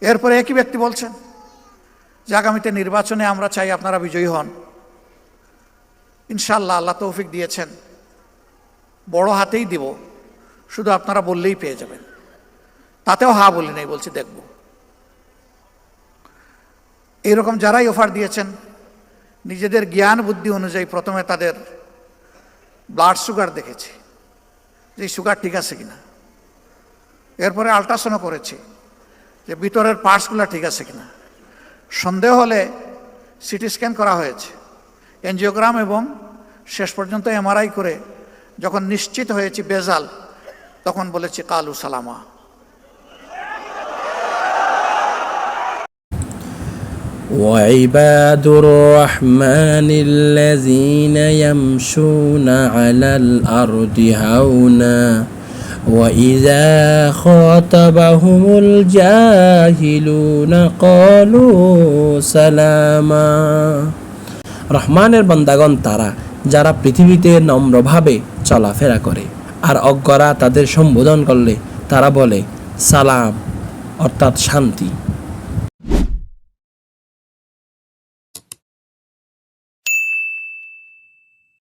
এরপরে একই ব্যক্তি বলছেন যে আগামীতে নির্বাচনে আমরা চাই আপনারা বিজয়ী হন। ইনশাল্লাহ আল্লাহ তৌফিক দিয়েছেন। বড় হাতেই দিব, শুধু আপনারা বললেই পেয়ে যাবেন। তাতেও হা বলি নাই, বলছি দেখব। এইরকম যারাই অফার দিয়েছেন, নিজেদের জ্ঞান বুদ্ধি অনুযায়ী প্রথমে তাদের ব্লাড সুগার দেখেছি, যে সুগার ঠিক আছে কিনা। এরপরে আল্ট্রাসাউন্ড করেছি। যে ভিতরের পার্টসগুলো ঠিক আছে কিনা সন্দেহ হলে সিটি স্ক্যান করা হয়েছে এনজিওগ্রাম এবং শেষ পর্যন্ত এমআরআই করে যখন নিশ্চিত হয়েছি বেজাল তখন বলেছি কালু সালামা وعباد الرحمن الذين يمشون على الأرض هونا وإذا خاطبهم الجاهلون قالوا سلاما রহমানের বান্দাগণ তারা যারা পৃথিবীতে নম্রভাবে চলাফেরা করে আর অজ্ঞরা তাদের সম্বোধন করলে তারা বলে সালাম অর্থাৎ শান্তি